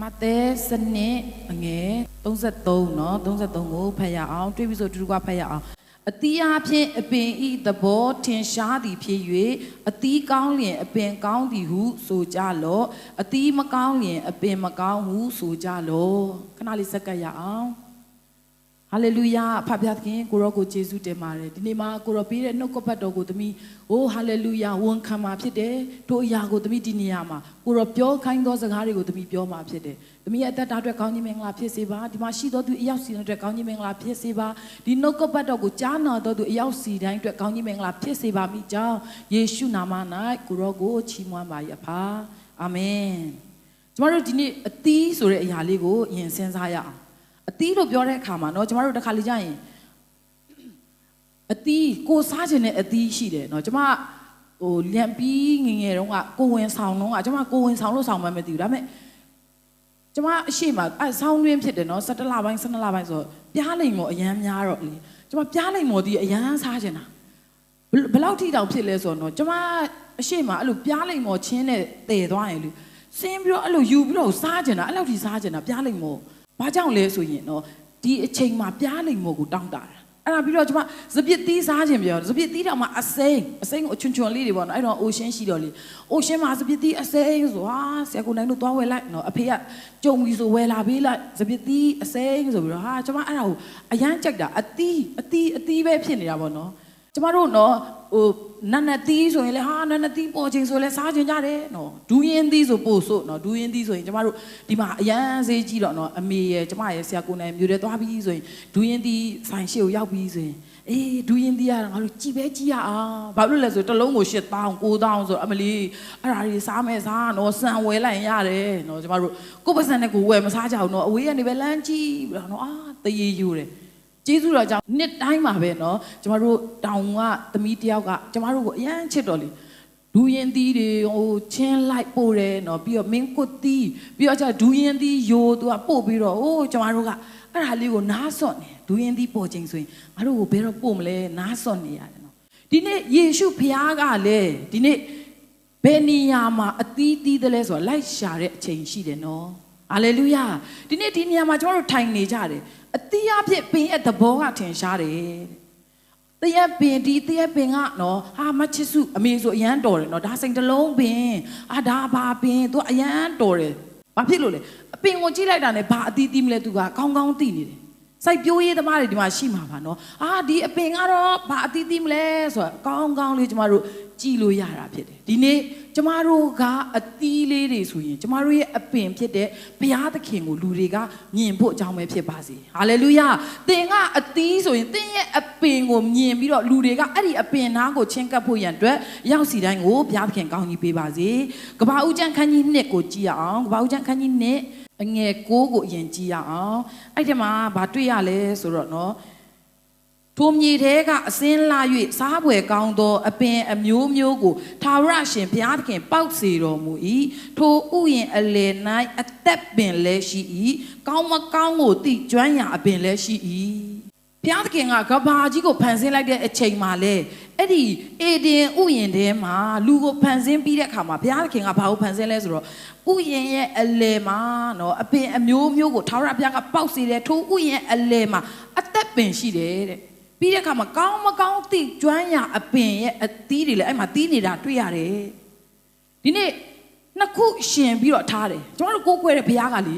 မဿဲစနစ်အငယ်33เนาะ33ကိုဖတ်ရအောင်တွေးပြီးဆိုတူတူကဖတ်ရအောင်အတီးအဖြစ်အပင်ဤသဘောထင်ရှားသည်ဖြစ်၍အတီးကောင်းလျင်အပင်ကောင်းသည်ဟုဆိုကြလော့အတီးမကောင်းလျင်အပင်မကောင်းဟုဆိုကြလော့ခဏလေးစက္ကပ်ရအောင် ဟာလေလုယာဖဖျားသခင်ကိုရောကိုယေရှုတင်ပါတယ်ဒီနေ့မှာကိုရောပေးတဲ့နှုတ်ကပတ်တော်ကိုသမီးအိုးဟာလေလုယာဝန်ခံမှာဖြစ်တယ်တို့အရာကိုသမီးဒီနေရာမှာကိုရောပြောခိုင်းသောစကားတွေကိုသမီးပြောမှာဖြစ်တယ်သမီးရဲ့အသက်တာအတွက်ကောင်းကြီးမင်္ဂလာဖြစ်စေပါဒီမှာရှိသောသူအရောက်စီတဲ့အတွက်ကောင်းကြီးမင်္ဂလာဖြစ်စေပါဒီနှုတ်ကပတ်တော်ကိုကြားနာသောသူအရောက်စီတိုင်းအတွက်ကောင်းကြီးမင်္ဂလာဖြစ်စေပါမိကြောင်းယေရှုနာမ၌ကိုရောကိုချီးမွမ်းပါရပါအာမင်ကျမတို့ဒီနေ့အသီးဆိုတဲ့အရာလေးကိုယင်စဉ်းစားရအောင် အသီးလို့ပြောတဲ့အခါမှာเนาะကျမတို့တစ်ခါလေကြာရင် အသီးကိုစားခြင်းနဲ့အသီးရှိတယ်เนาะကျမဟိုလျံပြီးငယ်ငယ်တုန်းကကိုဝင်ဆောင်တုန်းကကျမကိုဝင်ဆောင်လို့ဆောင်မှမသိဘူးဒါပေမဲ့ကျမအရှိမအဲဆောင်းတွင်းဖြစ်တယ်เนาะ17လပိုင်း12လပိုင်းဆိုတော့ပြားလိမ်မော်အရန်များတော့လေကျမပြားလိမ်မော်ဒီအရန်စားခြင်းတာဘယ်ဘယ်လောက်ထိတောင်ဖြစ်လဲဆိုတော့เนาะကျမအရှိမအဲ့လိုပြားလိမ်မော်ချင်းနဲ့တည်သွားရင်လေစင်းပြီးတော့အဲ့လိုယူပြီးတော့စားခြင်းတာအဲ့လောက်ထိစားခြင်းတာပြားလိမ်မော် ဘာကြောင့်လဲဆိုရင်တော့ဒီအချိန်မှာပြားလိမ်မို့ကိုတောင်းတာအဲ့ဒါပြီးတော့ကျွန်မစပစ်သီးစားခြင်းပြောစပစ်သီးတောင်မှအစိမ်းအစိမ်းကိုအချွန်ချွန်လေးတွေပေါ့နော်အဲ့တော့အိုရှင်းရှိတော့လေအိုရှင်းမှာစပစ်သီးအစိမ်းဆိုဟာဆရာကိုနိုင်လို့သွားဝယ်လိုက်နော်အဖေကကြုံပြီဆိုဝယ်လာပေးလိုက်စပစ်သီးအစိမ်းဆိုပြီးတော့ဟာကျွန်မအဲ့ဒါကိုအရန်ကြိုက်တာအသီးအသီးအသီးပဲဖြစ်နေတာပေါ့နော်ကျွန်မတို့နော်ဟို နတ်နတ်သီးဆိုရင်လေဟာနတ်နတ်သီးပေါ်ချင်းဆိုလဲစားခြင်းကြတယ်နော်ဒူးရင်သီးဆိုပို့ဆိုနော်ဒူးရင်သီးဆိုရင်ကျမတို့ဒီမှာအရန်ဈေးကြီးတော့နော်အမေရဲ့ကျမရဲ့ဆရာကိုနိုင်မျိုးတဲ့သွားပြီးဆိုရင်ဒူးရင်သီးဆိုင်ရှိကိုရောက်ပြီးဆိုရင်အေးဒူးရင်သီးရတာငါတို့ကြည်ပဲကြည်ရအောင်ဘာလို့လဲဆိုတစ်လုံးကို8000 9000ဆိုအမလီအဲ့ဒါတွေစားမယ်စားနော်စံဝယ်လိုက်ရင်ရတယ်နော်ကျမတို့ကိုယ့်ပတ်စံနဲ့ကိုယ်ဝယ်မစားကြဘူးနော်အဝေးကနေပဲလမ်းကြည့်ပြီးတော့နော်အာတရေယူတယ် ကျေးဇူးတော်ကြောင့်နှစ်တိုင်းမှာပဲเนาะကျမတို့တောင်ကသမီးတယောက်ကကျမတို့ကိုအရန်ချစ်တော်လေဒူရင်သီးတွေဟိုချင်းလိုက်ပို့တယ်เนาะပြီးတော့မင်းကွတ်သီးပြီးတော့ကျဒူရင်သီးယိုသူကပို့ပြီးတော့ဟိုကျမတို့ကအဲ့ဒါလေးကိုနားစွန့်နေဒူရင်သီးပေါ်ခြင်းဆိုရင်ငါတို့ကိုဘယ်တော့ပို့မလဲနားစွန့်နေရတယ်เนาะဒီနေ့ယေရှုဖခင်ကလည်းဒီနေ့ဘယ်နေရာမှာအသီးသီးတယ်လဲဆိုတာလိုက်ရှာတဲ့အချိန်ရှိတယ်เนาะ ဟာလေလုယာဒီနေ့ဒီနေရာမှာကျွန်တော်တို့ထိုင်နေကြတယ် အတိအဖြစ်ပင်ရဲ့သဘောကထင်ရှားတယ်တရက်ပင်ဒီတရက်ပင်ကနော်ဟာမချစ်စုအမေဆိုအရန်တော်တယ်နော်ဒါစိန်တလုံးပင်အာဒါဘာပင်သူအရန်တော်တယ်ဘာဖြစ်လို့လဲအပင်ကိုကြည့်လိုက်တာနဲ့ဘာအတီးတီးမလဲသူကကောင်းကောင်းသိနေတယ် စိုက်ပျိုးရေးသမားတွေဒီမှာရှိမှာပါနော်အာဒီအပင်ကတော့ဘာအတီးတီးမလဲဆိုတော့ကောင်းကောင်းလေးကျမတို့ကြည်လို့ရတာဖြစ်တယ်ဒီနေ့ကျမတို့ကအသီးလေးတွေဆိုရင်ကျမတို့ရဲ့အပင်ဖြစ်တဲ့ဘုရားသခင်ကိုလူတွေကမြင်ဖို့အကြောင်းပဲဖြစ်ပါစေဟာလေလုယာသင်ကအသီးဆိုရင်သင်ရဲ့အပင်ကိုမြင်ပြီးတော့လူတွေကအဲ့ဒီအပင်နားကိုချင်းကပ်ဖို့ရန်အတွက်ရောက်စီတိုင်းကိုဘုရားသခင်ကောင်းကြီးပေးပါစေကဘာဦးကျန်ခန်းကြီးနှစ်ကိုကြည့်ရအောင်ကဘာဦးကျန်ခန်းကြီးနှစ် အငယ်6ကိုအရင်ကြည့်ရအောင်အဲ့ဒီမှာဗာတွေ့ရလဲဆိုတော့နော်ထိုမြေထဲကအစင်းလာ၍စားပွဲကောင်းသောအပင်အမျိုးမျိုးကိုထာဝရရှင်ဘုရားသခင်ပေါက်စေတော်မူ၏ထိုဥယျင်အလယ်၌အသက်ပင်လည်းရှိ၏ကောင်းမကောင်းကိုသိကျွမ်းရာအပင်လည်းရှိ၏ ဘုရားသခင်ကကဘာကြီးကိုဖန်ဆင်းလိုက်တဲ့အချိန်မှာလေအဲ့ဒီအေဒင်ဥယျင်ထဲမှာလူကိုဖန်ဆင်းပြီးတဲ့အခါမှာဘုရားသခင်ကဘာကိုဖန်ဆင်းလဲဆိုတော့ဥယျင်ရဲ့အလယ်မှာနော်အပင်အမျိုးမျိုးကိုထာဝရဘုရားကပေါက်စေတယ်ထိုဥယျင်အလယ်မှာအသက်ပင်ရှိတယ်တဲ့ပြီးတဲ့အခါမှာကောင်းမကောင်းသိကျွမ်းရအပင်ရဲ့အသီးတွေလည်းအဲ့မှာသီးနေတာတွေ့ရတယ်ဒီနေ့နှစ်ခုရှင်ပြီးတော့ထားတယ်ကျမတို့ကိုးကွယ်တဲ့ဘုရားကလေ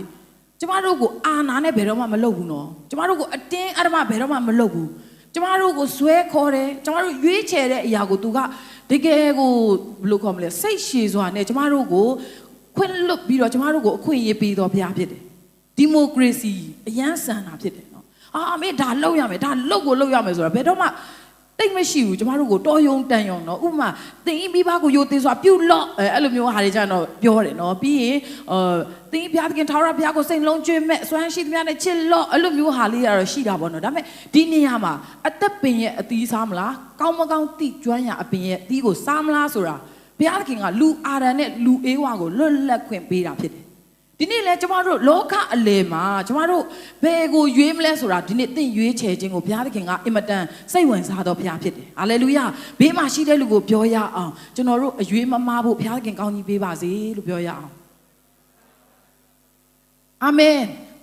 ကျမတို့ကိုအာနာနဲ့ဘယ်တော့မှမလုပ်ဘူးနော်ကျမတို့ကိုအတင်းအဓမ္မဘယ်တော့မှမလုပ်ဘူးကျမတို့ကိုဇွဲခေါ်တယ်ကျမတို့ရွေးချယ်တဲ့အရာကိုသူကတကယ်ကိုဘယ်လိုခေါ်မလဲစိတ်ရှည်စွာနဲ့ကျမတို့ကိုခွင့်လွတ်ပြီးတော့ကျမတို့ကိုအခွင့်အရေးပေးတော်ဘုရားဖြစ်တယ်ဒီမိုကရေစီအရန်ဆန်တာဖြစ်တယ်နော်အာအမေဒါလောက်ရမယ်ဒါလောက်ကိုလောက်ရမယ်ဆိုတော့ဘယ်တော့မှ တိတ်မရှိဘူးကျမတို့ကိုတော်ယုံတန်ယုံတော့ဥပမာတင်းပြီးပါကိုယိုသေးဆိုတာပြုတ်လော့အဲအဲ့လိုမျိုးဟာတွေကြတော့ပြောတယ်နော်ပြီးရင်အာတင်းဘုရားသခင်ထာဝရဘုရားကိုစိတ်လုံးကျွေးမဲ့စွမ်းရှိသမျှနဲ့ချစ်လော့အဲ့လိုမျိုးဟာလေးကတော့ရှိတာပေါ့နော်ဒါပေမဲ့ဒီနေရာမှာအသက်ပင်ရဲ့အသီးစားမလားကောင်းမကောင်းတိကျွမ်းရအပင်ရဲ့အသီးကိုစားမလားဆိုတာဘုရားသခင်ကလူအာရန်နဲ့လူအေးဝါကိုလွတ်လပ်ခွင့်ပေးတာဖြစ်တယ် ဒီနေ့လဲကျမတို့လောကအလယ်မှာကျမတို့ဘယ်ကိုရွေးမလဲဆိုတာဒီနေ့သင်ရွေးချယ်ခြင်းကိုဘုရားသခင်ကအင်မတန်စိတ်ဝင်စားတော်ဘုရားဖြစ်တယ်ဟာလေလုယာဘေးမှာရှိတဲ့လူကိုပြောရအောင်ကျွန်တော်တို့အရွေးမမားဖို့ဘုရားသခင်ကောင်းကြီးပေးပါစေလို့ပြောရအောင်အာမင်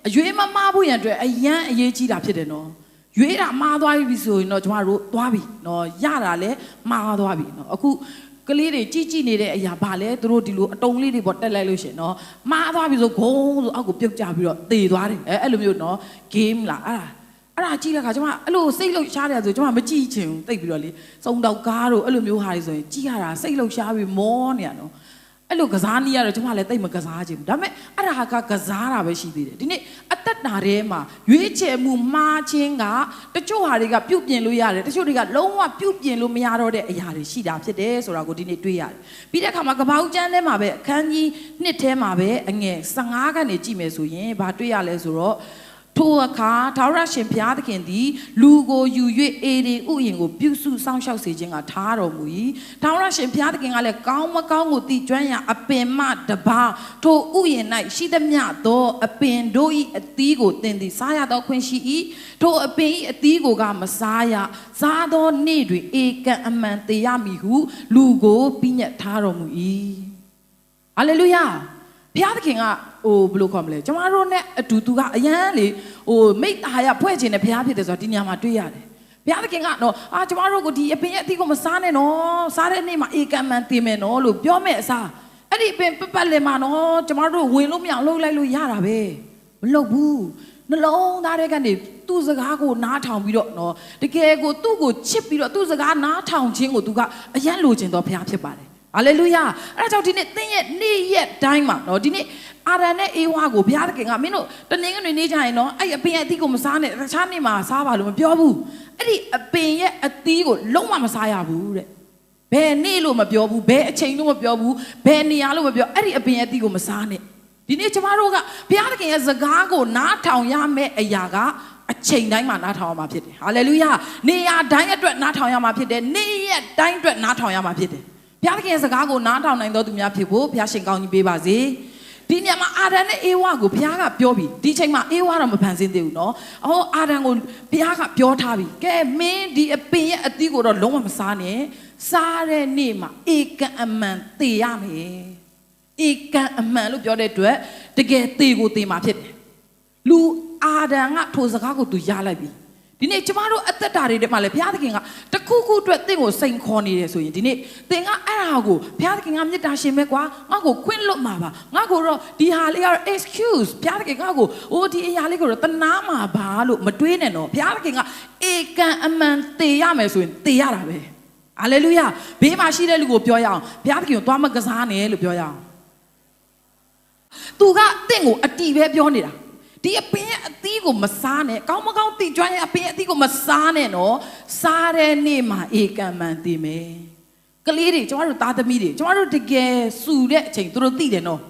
အရွေးမမားဖို့ရန်အတွက်အယံအရေးကြီးတာဖြစ်တယ်နော်ရွေးတာမှားသွားပြီဆိုရင်တော့ကျမတို့သွားပြီနော်ရတာလဲမှားသွားပြီနော်အခု ကလေးတွေကြည်ကြည်နေတဲ့အရာဘာလဲသူတို့ဒီလိုအတုံးလေးတွေပေါ်တက်လိုက်လို့ရှရင်နော်မှားသွားပြီဆိုဂုံးဆိုအောက်ကိုပြုတ်ကျပြီးတော့တေသွားတယ်အဲအဲ့လိုမျိုးနော် game လားအဲ့ဒါအဲ့ဒါကြည့်တဲ့ခါကျမအဲ့လိုစိတ်လှုပ်ရှားတယ်ဆိုကျမမကြည့်ချင်ဘူးတိတ်ပြီးတော့လေစုံတော့ကားတို့အဲ့လိုမျိုးဟာတွေဆိုရင်ကြည့်ရတာစိတ်လှုပ်ရှားပြီးမောနေရနော် အဲ့လိုကစားနေရတော့ကျမလည်းတိတ်မကစားချင်ဘူးဒါပေမဲ့အဲ့ဒါကကစားတာပဲရှိသေးတယ်ဒီနေ့အသက်တာထဲမှာရွေးချယ်မှုမှားခြင်းကတချို့ဟာတွေကပြုတ်ပြင်လို့ရတယ်တချို့တွေကလုံးဝပြုတ်ပြင်လို့မရတော့တဲ့အရာတွေရှိတာဖြစ်တယ်ဆိုတာကိုဒီနေ့တွေ့ရတယ်ပြီးတဲ့အခါမှာကပောက်ကျမ်းထဲမှာပဲအခန်းကြီးနှစ်ထဲမှာပဲအငယ်15ကနေကြည့်မယ်ဆိုရင်ဘာတွေ့ရလဲဆိုတော့ ထိုအခါထာဝရရှင်ဘုရားသခင်သည် လူကိုယူ၍အေဒီဥယျင်ကိုပြုစုစောင့်ရှောက်စေခြင်းကထားတော်မူ၏ထာဝရရှင်ဘုရားသခင်ကလည်းကောင်းမကောင်းကိုသိကျွမ်းရာအပင်မတပါထိုဥယျင်၌ရှိသမျှသောအပင်တို့၏အသီးကိုသင်သည်စားရသောခွင့်ရှိ၏ထိုအပင်၏အသီးကိုကမစားရစားသောနေ့တွင်ဧကံအမှန်တေရမည်ဟု လူကိုပြညတ်ထားတော်မူ၏ဟာလေလုယာ ဘုရားသခင်ကဟိုဘယ်လိုခေါ်မလဲကျမတို့နဲ့အတူတူကအရန်လေဟိုမိတ္တာရဖွဲ့ခြင်းနဲ့ဘုရားဖြစ်တယ်ဆိုတာဒီညမှာတွေ့ရတယ်ဘုရားသခင်ကနော်အာကျမတို့ကိုဒီအပင်ရဲ့အသီးကိုမစားနဲ့နော်စားတဲ့နေ့မှာဧကံမှန်တင်မယ်နော်လို့ပြောမဲ့အစားအဲ့ဒီအပင်ပတ်ပတ်လည်မှာနော်ကျမတို့ဝင်လို့မရအောင်လှုပ်လိုက်လို့ရတာပဲမလှုပ်ဘူးနှလုံးသားထဲကနေသူ့စကားကိုနားထောင်ပြီးတော့နော်တကယ်ကိုသူ့ကိုချစ်ပြီးတော့သူ့စကားနားထောင်ခြင်းကိုသူကအယံလိုချင်တော်ဘုရားဖြစ်ပါတယ် ဟာလေလုယာအဲ့ဒါကြောင့်ဒီနေ့သင်ရဲ့နေ့ရက်တိုင်းမှာနော်ဒီနေ့အာရန်နဲ့အေဝါကိုဘုရားသခင်ကမင်းတို့တနင်္ဂနွေနေ့ကျရင်နော်အဲ့အပင်ရဲ့အသီးကိုမစားနဲ့တခြားနေ့မှာစားပါလို့မပြောဘူးအဲ့ဒီအပင်ရဲ့အသီးကိုလုံးဝမစားရဘူးတဲ့ဘယ်နေ့လို့မပြောဘူးဘယ်အချိန်လို့မပြောဘူးဘယ်နေရာလို့မပြောအဲ့ဒီအပင်ရဲ့အသီးကိုမစားနဲ့ဒီနေ့ကျမတို့ကဘုရားသခင်ရဲ့စကားကိုနားထောင်ရမယ့်အရာကအချိန်တိုင်းမှာနားထောင်ရမှာဖြစ်တယ်ဟာလေလုယာနေရာတိုင်းအတွက်နားထောင်ရမှာဖြစ်တယ်နေ့ရက်တိုင်းအတွက်နားထောင်ရမှာဖြစ်တယ် ဘုရားသခင်ရဲ့စကားကိုနားထောင်နိုင်တော်သူများဖြစ်ဖို့ဘုရားရှင်ကောင်းကြီးပေးပါစေဒီညမှာအာဒန်နဲ့အေဝါကိုဘုရားကပြောပြီးဒီချိန်မှာအေဝါတော့မဖန်ဆင်းသေးဘူးเนาะအော်အာဒန်ကိုဘုရားကပြောထားပြီကဲမင်းဒီအပင်ရဲ့အသီးကိုတော့လုံးဝမစားနဲ့စားတဲ့နေ့မှာဧကံအမှန်သေရမယ်ဧကံအမှန်လို့ပြောတဲ့အတွက်တကယ်သေကိုသေမှာဖြစ်တယ် လူအာဒံကထိုစကားကိုသူရလိုက်ပြီ ဒီနေ့ကျမတို့အသက်တာတွေထဲမှာလည်းဘုရားသခင်ကတခုခုအတွက်တင့်ကိုစိန်ခေါ်နေတယ်ဆိုရင်ဒီနေ့သင်ကအဲ့ဒါကိုဘုရားသခင်ကမေတ္တာရှင်ပဲကွာငါ့ကိုခွင့်လွတ်မှာပါငါ့ကိုတော့ဒီဟာလေးကတော့ excuse ဘုရားသခင်ကကိုအိုးဒီအရာလေးကိုတော့တနာမှာပါလို့မတွေးနဲ့တော့ဘုရားသခင်ကဧကံအမှန်တေရမယ်ဆိုရင်တေရတာပဲဟာလေလုယာဘေးမှာရှိတဲ့လူကိုပြောရအောင်ဘုရားသခင်ကိုသွားမကစားနဲ့လို့ပြောရအောင်သူကတင့်ကိုအတီပဲပြောနေတာ ဒီအပင်ရဲ့အသီးကိုမစားနဲ့ကောင်းမကောင်းတိကျွမ်းရဲ့အပင်ရဲ့အသီးကိုမစားနဲ့နော်စားတဲ့နေ့မှာဧကံမှန်သိမယ်ကလေးတွေကျမတို့သားသမီးတွေကျမတို့တကယ်စူတဲ့အချိန်သူတို့သိတယ်နော်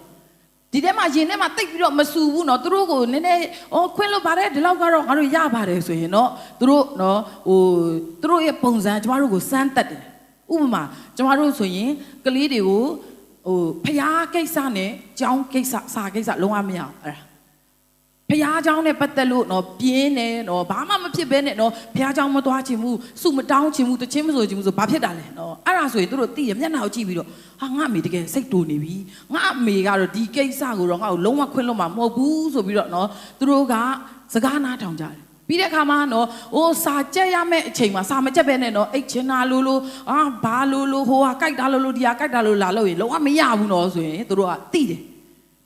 ဒီထဲမှာရင်ထဲမှာတိတ်ပြီးတော့မစူဘူးနော်သူတို့ကိုနည်းနည်းအော်ခွင့်လို့ပါတယ်ဒီလောက်ကတော့ငါတို့ရပါတယ်ဆိုရင်နော်သူတို့နော်ဟိုသူတို့ရဲ့ပုံစံကျမတို့ကိုစမ်းတက်တယ်ဥပမာကျမတို့ဆိုရင်ကလေးတွေကိုဟိုဖျားကိစ္စနဲ့ကြောင်းကိစ္စစာကိစ္စလုံးဝမရအောင်အဲ့ဒါ ဖျားเจ้าနဲ့ပတ်သက်လို့နော်ပြင်းနေနော်ဘာမှမဖြစ်ဘဲနဲ့နော်ဖျားเจ้าမသွားချင်ဘူးစုမတောင်းချင်ဘူးတချင်းမဆိုချင်ဘူးဆိုဘာဖြစ်တာလဲနော်အဲ့ဒါဆိုရင်တို့သိရမျက်နှာကိုကြည့်ပြီးတော့ဟာငါအမေတကယ်စိတ်တူနေပြီငါအမေကတော့ဒီကိစ္စကိုတော့ငါ့ကိုလုံးဝခွင့်လွတ်မှာမဟုတ်ဘူးဆိုပြီးတော့နော်သူတို့ကစကားနားထောင်ကြတယ် ပြီးတဲ့အခါမှာနော်ဟိုစာကြက်ရမယ့်အချိန်မှာစာမကြက်ပဲနဲ့နော်အိတ်ချင်တာလို့လို့အာဘာလို့လို့ဟိုဟာကြိုက်တာလို့လို့ဒီဟာကြိုက်တာလို့လာလို့ရင်လုံးဝမရဘူးနော်ဆိုရင်တို့ကသိတယ်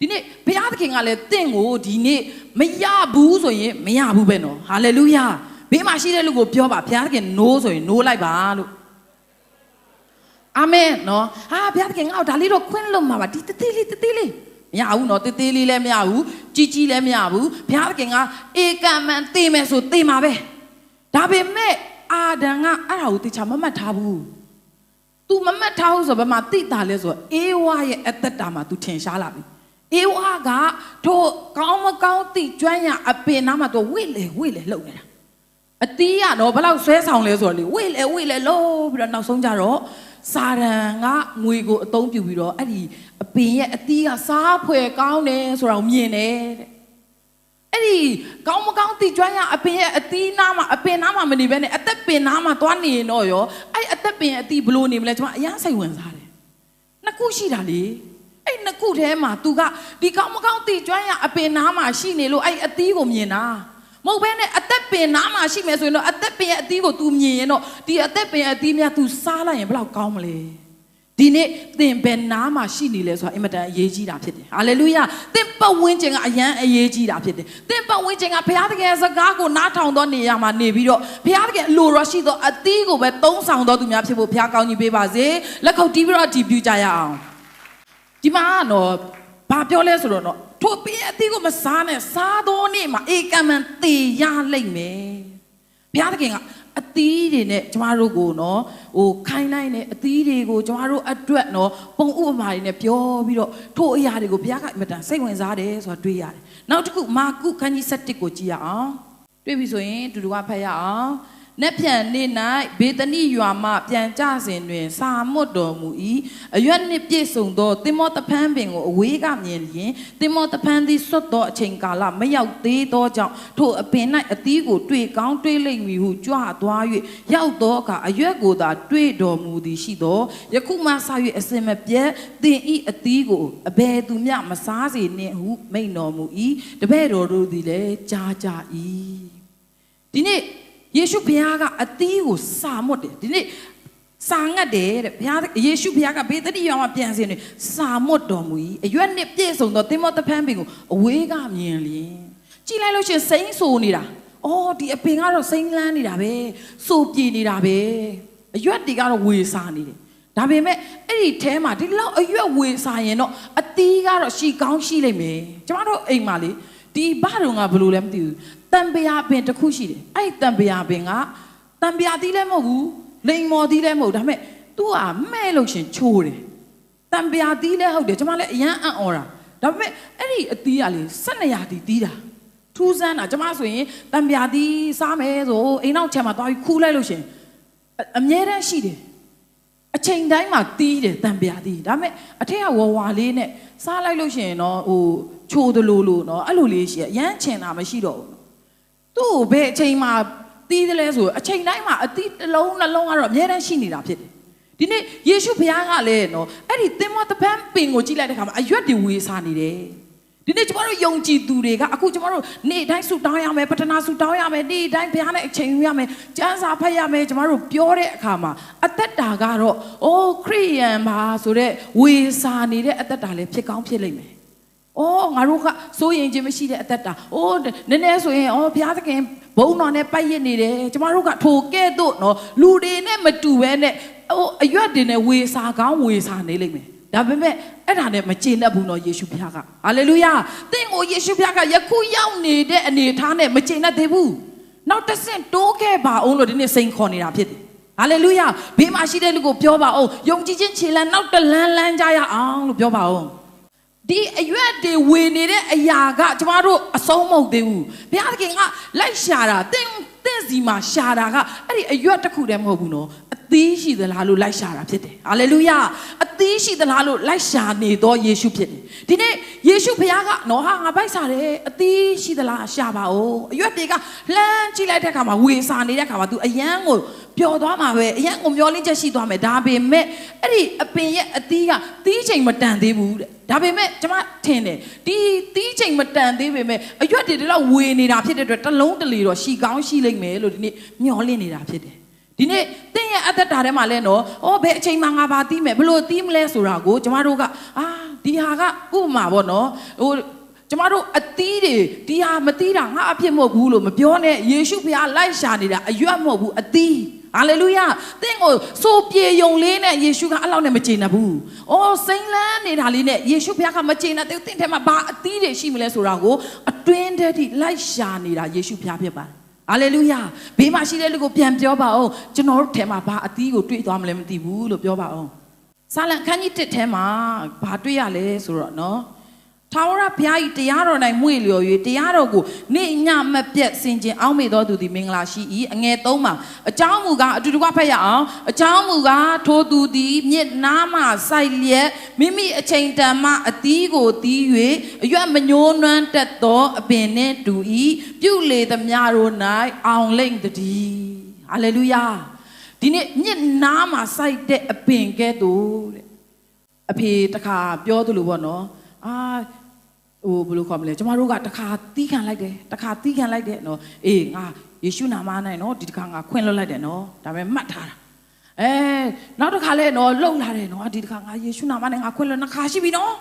ဒီနေ့ဘုရားသခင်ကလည်းတင့်ကိုဒီနေ့မရဘူးဆိုရင်မရဘူးပဲနော်ဟာလေလုယာဘေးမှာရှိတဲ့လူကိုပြောပါဘုရားသခင် no ဆိုရင် no လိုက်ပါလို့အာမင်နော်ဟာဘုရားသခင်ငါ့ကိုဒါလေးတော့ခွင့်လွတ်မှာပါဒီတသေးလေးတသေးလေးမရဘူးနော်တသေးလေးလည်းမရဘူးကြီးကြီးလည်းမရဘူးဘုရားသခင်ကဧကံမှန်သိမယ်ဆိုသိမှာပဲဒါပေမဲ့အာဒံကအဲ့ဒါကိုတေချာမမှတ်ထားဘူး तू မမှတ်ထားဘူးဆိုတော့ဘာမှသိတာလဲဆိုတော့အေဝါရဲ့အသက်တာမှာ तू ထင်ရှားလာပြီ အေဝါကတို့ကောင်းမကောင်းသိကျွမ်းရအပင်နားမှာ तू ဝိလေဝိလေလှုပ်နေတာအတီးရတော့ဘယ်လောက်ဆွဲဆောင်လဲဆိုတော့လေဝိလေဝိလေလို့ပြီးတော့နောက်ဆုံးကြတော့စာရန်ကငွေကိုအသုံးပြုပြီးတော့အဲ့ဒီအပင်ရဲ့အသီးကစားဖွယ်ကောင်းတယ်ဆိုတာကိုမြင်တယ်တဲ့အဲ့ဒီကောင်းမကောင်းသိကျွမ်းရအပင်ရဲ့အသီးနားမှာအပင်နားမှာမနေဘဲနဲ့အသက်ပင်နားမှာသွားနေရင်တော့ရောအဲ့အသက်ပင်အသီးဘလို့နေမလဲကျွန်မအရင်စိတ်ဝင်စားတယ်နှစ်ခုရှိတာလေအဲ့ နှစ်ခုထဲမှာသူကဒီကောင်းမကောင်းတည်ကျွမ်းရအပင်နားမှာရှိနေလို့အဲ့အသီးကိုမြင်တာမဟုတ်ဘဲနဲ့အသက်ပင်နားမှာရှိမယ်ဆိုရင်တော့အသက်ပင်ရဲ့အသီးကိုသူမြင်ရင်တော့ဒီအသက်ပင်ရဲ့အသီးများသူစားလိုက်ရင်ဘယ်လောက်ကောင်းမလဲဒီနေ့သင်ဘယ်နာမှာရှိနေလဲဆိုတာအင်မတန်အရေးကြီးတာဖြစ်တယ်။ဟာလေလုယာသင်ပတ်ဝန်းကျင်ကအရန်အရေးကြီးတာဖြစ်တယ်။သင်ပတ်ဝန်းကျင်ကဘုရားသခင်စကားကိုနားထောင်သောနေရာမှာနေပြီးတော့ဘုရားသခင်လိုရရှိသောအသီးကိုပဲသုံးဆောင်တော်သူများဖြစ်ဖို့ဘုရားကောင်းကြီးပေးပါစေ။လက်ခုပ်တီးပြီးတော့ဒီပြူကြရအောင်။ ဒီမှာကတော့ဘာပြောလဲဆိုတော့နော်ထိုပင်အသီးကိုမစားနဲ့စားတော့နေ့မှာအေကံမန်တေရလိမ့်မယ်ဘုရားသခင်ကအသီးတွေနဲ့ကျမတို့ကိုနော်ဟိုခိုင်းလိုက်တဲ့အသီးတွေကိုကျမတို့အတွက်နော်ပုံဥပမာတွေနဲ့ပြောပြီးတော့ထိုအရာတွေကိုဘုရားကအင်မတန်စိတ်ဝင်စားတယ်ဆိုတာတွေ့ရတယ်နောက်တစ်ခုမာကုခန်းကြီး7ကိုကြည့်ရအောင်တွေ့ပြီဆိုရင်တူတူကဖတ်ရအောင် နက်ဖြန်နေ့၌ဘေသနိရွာမှပြန်ကြစဉ်တွင် စာမွတ်တော်မူ၏အရွက်နှင့်ပြည့်စုံသောတင်မောတဖန်းပင်ကိုအဝေးကမြင်လျင်တင်မောတဖန်းသည်ဆွတ်သောအချိန်ကာလမရောက်သေးသောကြောင့်ထို့အပင်၌အသီးကိုတွေ့ကောင်းတွေ့လိမ့်မည်ဟုကြွသွား၍ရောက်သောအခါအရွက်ကိုသာတွေ့တော်မူသည်ရှိသောယခုမှစ၍အစင်မပြတ်တင်ဤအသီးကိုအဘယ်သူမျှမစားစေနှင့်ဟုမိန့်တော်မူ၏တပည့်တော်တို့သည်လည်းကြားကြ၏ဒီနေ့ ယေရှုဘုရားကအသီးကိုစာမွတ်တယ်ဒီနေ့စာငတ်တယ်တဲ့ဘုရားယေရှုဘုရားကဘေသတိယောင်မှာပြန်စင်တယ်စာမွတ်တော်မူ၏အရွက်နှစ်ပြည့်စုံသောသင်္ဘောတဖန်းပင်ကိုအဝေးကမြင်လျင်ကြည်လိုက်လို့ရှရင်စိမ့်ဆူနေတာအော်ဒီအပင်ကတော့စိမ့်လန်းနေတာပဲစိုးပြေနေတာပဲအရွက်တွေကတော့ဝေစာနေတယ်ဒါပေမဲ့အဲ့ဒီထဲမှာဒီလောက်အရွက်ဝေစာရင်တော့အသီးကတော့ရှီကောင်းရှိလိမ့်မယ်ကျမတို့အိမ်မှာလေ ဒီဘာတော့ငါဘယ်လိုလဲမသိဘူးတံပရာပင်တစ်ခုရှိတယ်အဲ့ဒီတံပရာပင်ကတံပရာသီးလည်းမဟုတ်ဘူးလိန်မော်သီးလည်းမဟုတ်ဒါပေမဲ့ तू อ่ะမဲ့လို့ရှရင်ချိုးတယ်တံပရာသီးလည်းဟုတ်တယ်ကျမလည်းအရန်အံ့ဩတာဒါပေမဲ့အဲ့ဒီအသီးကလေ12ရာသီသီးတာထူးဆန်းတာကျမဆိုရင်တံပရာသီးစားမယ်ဆိုအိမ်နောက်ချက်မှာသွားပြီးခူးလိုက်လို့ရှရင်အအမြဲတမ်းရှိတယ် အချိန်တိုင်းမှာတီးတယ်တံပြာတီးဒါပေမဲ့အထက်ကဝဝလေးနဲ့ စားလိုက်လို့ရှိရင်တော့ဟိုချိုးသလိုလိုနော်အဲ့လိုလေးရှိရအရမ်းချင်တာမရှိတော့ဘူးနော်သူ့ကိုဘယ်အချိန်မှာတီးတယ်လဲဆိုအချိန်တိုင်းမှာအတီးတစ်လုံးနှလုံးကတော့အများတန်းရှိနေတာဖြစ်တယ်ဒီနေ့ယေရှုဘုရားကလည်းနော်အဲ့ဒီသင်္ဘောတပန်းပင်ကိုကြည့်လိုက်တဲ့ခါမှာအရွက်တွေဝေစားနေတယ် ဒီနေ့ကျမတို့ယုံကြည်သူတွေကအခုကျမတို့နေ့တိုင်းဆူတောင်းရမယ်ပတနာဆူတောင်းရမယ်နေ့တိုင်းဘုရားနဲ့အချိန်ယူရမယ်ကျမ်းစာဖတ်ရမယ်ကျမတို့ပြောတဲ့အခါမှာအသက်တာကတော့အိုးခရိယန်ပါဆိုတဲ့ဝေစာနေတဲ့အသက်တာလည်းဖြစ်ကောင်းဖြစ်လိမ့်မယ်။အော်ငါတို့ကစိုးရင်ခြင်းမရှိတဲ့အသက်တာ။အိုးနည်းနည်းဆိုရင်အော်ဘုရားသခင်ဘုံတော်နဲ့ပိုက်ရစ်နေတယ်။ကျမတို့ကထိုကဲ့သို့နော်လူတွေနဲ့မတူဘဲနဲ့ဟိုအရွက်တွေနဲ့ဝေစာကောင်းဝေစာနေလိမ့်မယ်။ ဒါပေမဲ့အဲ့ဒါနဲ့မကျေနပ်ဘူးနော်ယေရှုဘုရားက။ဟာလေလုယာ။သင်ကိုယေရှုဘုရားကယခုရောက်နေတဲ့အနေအထားနဲ့မကျေနပ်သေးဘူး။နောက်တစ်ဆင့်တိုးခဲ့ပါအောင်လို့ဒီနေ့စိန်ခေါ်နေတာဖြစ်တယ်။ဟာလေလုယာ။ဘေးမှာရှိတဲ့လူကိုပြောပါအောင်။ယုံကြည်ခြင်းခြေလမ်းနောက်တစ်လန်းလန်းကြရအောင်လို့ပြောပါအောင်။ဒီအရွက်တွေဝေနေတဲ့အရာကကျမတို့အဆုံးမဟုတ်သေးဘူးဘုရားသခင်ကလိုက်ရှာတာတင့်တင့်စီမှာရှာတာကအဲ့ဒီအရွက်တစ်ခုတည်းမဟုတ်ဘူးနော်အသီးရှိသလားလို့လိုက်ရှာတာဖြစ်တယ်ဟာလေလုယာအသီးရှိသလားလို့လိုက်ရှာနေသောယေရှုဖြစ်တယ်ဒီနေ့ယေရှုဘုရားကနော်ဟာငါပိုက်စားတယ်အသီးရှိသလားရှာပါဦးအရွက်တွေကလှမ်းကြည့်လိုက်တဲ့အခါမှာဝေစာနေတဲ့အခါမှာ तू အယမ်းကိုပျော်သွားမှာပဲအယမ်းကိုမျောလင်းချက်ရှိသွားမယ်ဒါပေမဲ့အဲ့ဒီအပင်ရဲ့အသီးကသီးချိန်မတန်သေးဘူးတဲ့ဒါပေမဲ့ကျွန်မထင်တယ်ဒီတီးချိန်မတန်သေးပေမဲ့အရွက်တွေဒီလောက်ဝေနေတာဖြစ်တဲ့အတွက်တစ်လုံးတစ်လေတော့ရှီကောင်းရှိလိမ့်မယ်လို့ဒီနေ့မျှော်လင့်နေတာဖြစ်တယ်ဒီနေ့သင်ရဲ့အသက်တာထဲမှာလဲနော်။အော်ဘယ်အချိန်မှငါပါတီးမယ်ဘလို့တီးမလဲဆိုတာကိုကျမတို့ကအာဒီဟာကဥပမာပေါ့နော်။ဟိုကျမတို့အသီးတွေဒီဟာမတီးတာငါအဖြစ်မဟုတ်ဘူးလို့မပြောနဲ့ယေရှုဖခင်လိုက်ရှာနေတာအရွက်မဟုတ်ဘူးအသီးဟာလေလုယာသင်ကိုစိုးပြေယုံလေးနဲ့ယေရှုကအဲ့လောက်နဲ့မကျေနပ်ဘူး။အော်စိမ့်လန်းနေတာလေးနဲ့ယေရှုဘုရားကမကျေနပ်တဲ့သင်ထဲမှာဘာအသီးတွေရှိမလဲဆိုတာကိုအတွင်းထဲထိလိုက်ရှာနေတာယေရှုဘုရားဖြစ်ပါတယ်။ ဟာလေလုယာဘေးမှာရှိတဲ့လူကိုပြန်ပြောပါအောင်ကျွန်တော်တို့ထဲမှာဘာအသီးကိုတွေ့သွားမလဲမသိဘူးလို့ပြောပါအောင်။စာလံခန်းကြီးတစ်ထဲမှာဘာတွေ့ရလဲဆိုတော့နော် ထာဝရဘုရား၏တရားတော်၌မွေ့လျော်၍တရားတော်ကိုနေ့ညမပြတ်ဆင်ခြင်အောက်မေ့တော်သူသည်မင်္ဂလာရှိ၏အငယ်၃မှာအကြောင်းမူကားအတူတကွဖတ်ရအောင်အကြောင်းမူကားထိုသူသည်မြစ်နားမှစိုက်လျက်မိမိအချိန်တန်မှအသီးကိုတီး၍အရွက်မညှိုးနွမ်းတတ်သောအပင်နှင့်တူ၏ပြုလေသမျှတို့၌အောင်လိမ့်တည်းဟာလေလုယာဒီနေ့မြစ်နားမှာစိုက်တဲ့အပင်ကဲ့သို့တဲ့အဖေတခါပြောသလိုပေါ့နော်အာ ဟိုဘယ်လိုခေါ်မလဲကျမတို့ကတခါတီးခံလိုက်တယ်တခါတီးခံလိုက်တယ်နော်အေးငါယေရှုနာမ၌နော်ဒီတခါငါခွင့်လွှတ်လိုက်တယ်နော်ဒါပေမဲ့မှတ်ထားတာအဲနောက်တစ်ခါလဲနော်လုံလာတယ်နော်ဒီတခါငါယေရှုနာမနဲ့ငါခွင့်လွှတ်နှစ်ခါရှိပြီနော်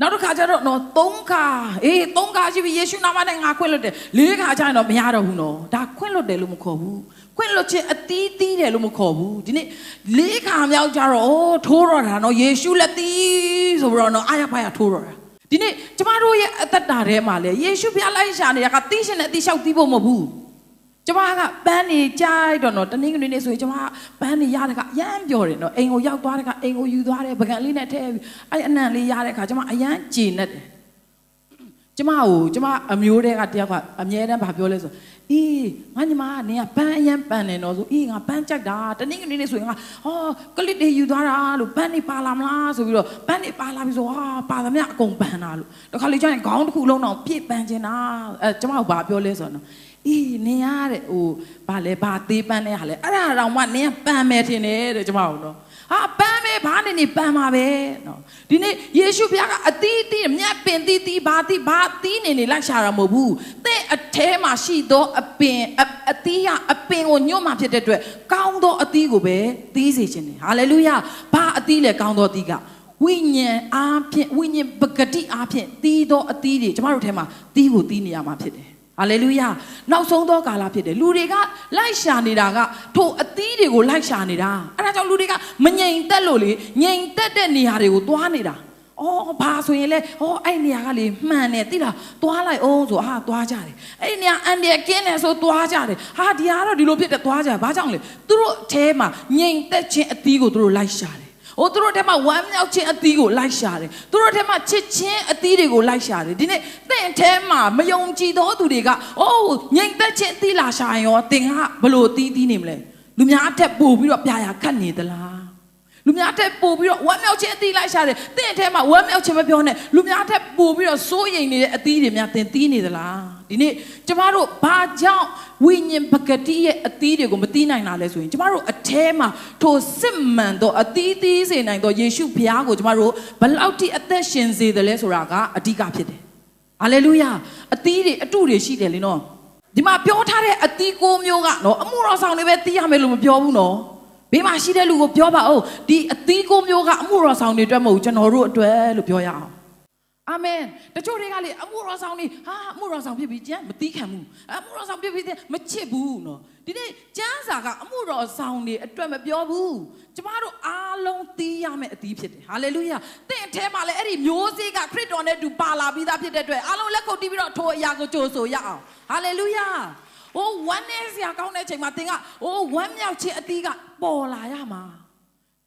နောက်တစ်ခါကျတော့နော်သုံးခါအေးသုံးခါရှိပြီယေရှုနာမနဲ့ငါခွင့်လွှတ်တယ်လေးခါကျရင်တော့မရတော့ဘူးနော်ဒါခွင့်လွှတ်တယ်လို့မခေါ်ဘူးခွင့်လွှတ်ခြင်းအတီးတီးတယ်လို့မခေါ်ဘူးဒီနေ့လေးခါမြောက်ကြတော့အိုးထိုးတော့တာနော်ယေရှုလက်တီးဆိုပြီးတော့နော်အားရပါရထိုးတော့တာ ဒီနေ့ကျမတို့ရဲ့အသက်တာထဲမှာလေယေရှုဘုရားလိုက်ရှာနေတာကတီးရှင်နဲ့တီးလျှောက်တီးဖို့မဟုတ်ဘူးကျမကပန်းနေကြိုက်တော့နော်တနင်္ဂနွေနေ့ဆိုရင်ကျမကပန်းနေရတဲ့ကအရန်ပြောတယ်နော်အိမ်ကိုရောက်သွားတဲ့ကအိမ်ကိုယူသွားတယ်ပကံလေးနဲ့ထည့်ပြီးအဲ့အနံလေးရတဲ့ခါကျမအရန်ကြည်နေတယ်ကျမကိုကျမအမျိုးတဲကတယောက်ကအမြဲတမ်းဗာပြောလဲဆို အေးငါညီမကနင်ကပန်းအရန်ပန်းနေတော့ဆိုအေးငါပန်းကြိုက်တာတနင်္ဂနွေနေ့ဆိုရင်ငါဟောကလစ်တွေယူသွားတာလို့ပန်းနေပါလာမလားဆိုပြီးတော့ပန်းနေပါလာပြီဆိုဟာပါသမျှအကုန်ပန်းတာလို့တခါလေကျရင်ခေါင်းတစ်ခုလုံးတော့ပြည့်ပန်းချင်တာအဲကျမကဘာပြောလဲဆိုတော့နော်အေးနင်ရတဲ့ဟိုဘာလဲဘာသေးပန်းနေရလဲအဲ့ဒါတော့မှနင်ကပန်းမယ်ထင်တယ်တဲ့ကျမတို့နော် ဟာပန်းမယ်ဘာနေနေပန်းပါပဲနော်ဒီနေ့ယေရှုဘုရားကအသီးသီးမြတ်ပင်သီးသီးဘာသီးဘာသီးနေနေလိုက်ရှာတာမဟုတ်ဘူးတဲ့အထဲမှာရှိသောအပင်အအသီးရအပင်ကိုညွတ်မှဖြစ်တဲ့အတွက်ကောင်းသောအသီးကိုပဲသီးစေခြင်းတယ်ဟာလေလုယဘာအသီးလဲကောင်းသောအသီးကဝိညာဉ်အားဖြင့်ဝိညာဉ်ပဂတိအားဖြင့်သီးသောအသီးတွေကျမတို့ထဲမှာသီးကိုသီးနေရမှာဖြစ်တယ် ဟာလေလုယာနောက်ဆုံးသောကာလဖြစ်တယ်လူတွေကလိုက်ရှာနေတာကထိုအသီးတွေကိုလိုက်ရှာနေတာအဲ့ဒါကြောင့်လူတွေကမငြိမ်သက်လို့လေငြိမ်သက်တဲ့နေရာတွေကိုသွားနေတာအော်ဘာဆိုရင်လဲဟောအဲ့နေရာကလေမှန်တယ်သိလားသွားလိုက်အောင်ဆိုဟာသွားကြတယ်အဲ့ဒီနေရာအန်ဒီကင်းတယ်ဆိုသွားကြတယ်ဟာဒီဟာတော့ဒီလိုဖြစ်တယ်သွားကြတယ်ဘာကြောင့်လဲသူတို့အထဲမှာငြိမ်သက်ခြင်းအသီးကိုသူတို့လိုက်ရှာတယ်။ ဟိုသူတို့ထဲမှာဝမ်းမြောက်ခြင်းအသီးကိုလိုက်ရှာတယ်။သူတို့ထဲမှာချစ်ခြင်းအသီးတွေကိုလိုက်ရှာတယ်။ဒီနေ့သင်ထဲမှာမယုံကြည်သောသူတွေကအိုးငြိမ်သက်ခြင်းအသီးလာရှာရင်ရောသင်ကဘလို့အသီးသီးနေမလဲ။လူများအထက်ပို့ပြီးတော့ပြာရာခတ်နေသလား။လူများအထက်ပို့ပြီးတော့ဝမ်းမြောက်ခြင်းအသီးလိုက်ရှာတယ်။သင်ထဲမှာဝမ်းမြောက်ခြင်းမပြောနဲ့လူများအထက်ပို့ပြီးတော့စိုးရိမ်နေတဲ့အသီးတွေများသင်သီးနေသလား။ဒီနေ့ကျမတို့ဘာကြောင့် ဝိညာဉ်ပကတိရဲ့အသီးတွေကိုမသိနိုင်တာလဲဆိုရင်ကျမတို့အแทမှာထိုစစ်မှန်သောအသီးသီးစေနိုင်သောယေရှုဘုရားကိုကျမတို့ဘယ်လောက်ထိအသက်ရှင်စေတယ်လဲဆိုတာကအဓိကဖြစ်တယ်။ဟာလေလုယာအသီးတွေအတုတွေရှိတယ်လေနော်။ဒီမှာပြောထားတဲ့အသီးကိုမျိုးကနော်အမှုတော်ဆောင်တွေပဲသိရမယ်လို့မပြောဘူးနော်။ဘေးမှာရှိတဲ့လူကိုပြောပါဦးဒီအသီးကိုမျိုးကအမှုတော်ဆောင်တွေအတွက်မဟုတ်ဘူးကျွန်တော်တို့အတွက်လို့ပြောရအောင် အာမင်တချို့တွေကလေအမှုတော်ဆောင်နေဟာအမှုတော်ဆောင်ဖြစ်ပြီးကျန်မတီးခံဘူးအမှုတော်ဆောင်ဖြစ်ပြီးတဲ့မချစ်ဘူးနော်ဒီနေ့ကျမ်းစာကအမှုတော်ဆောင်နေအတွက်မပြောဘူးကျမတို့အားလုံးတီးရမယ့်အသီးဖြစ်တယ်ဟာလေလုယာသင်အထဲမှာလည်းအဲ့ဒီမျိုးစေ့ကခရစ်တော်နဲ့တူပါလာပြီးသားဖြစ်တဲ့အတွက်အားလုံးလက်ခုပ်တီးပြီးတော့ထိုအရာကိုကြိုဆိုရအောင်ဟာလေလုယာဟိုဝမ်းနေစရာကောင်းတဲ့အချိန်မှာသင်ကဟိုဝမ်းမြောက်ခြင်းအသီးကပေါ်လာရမှာ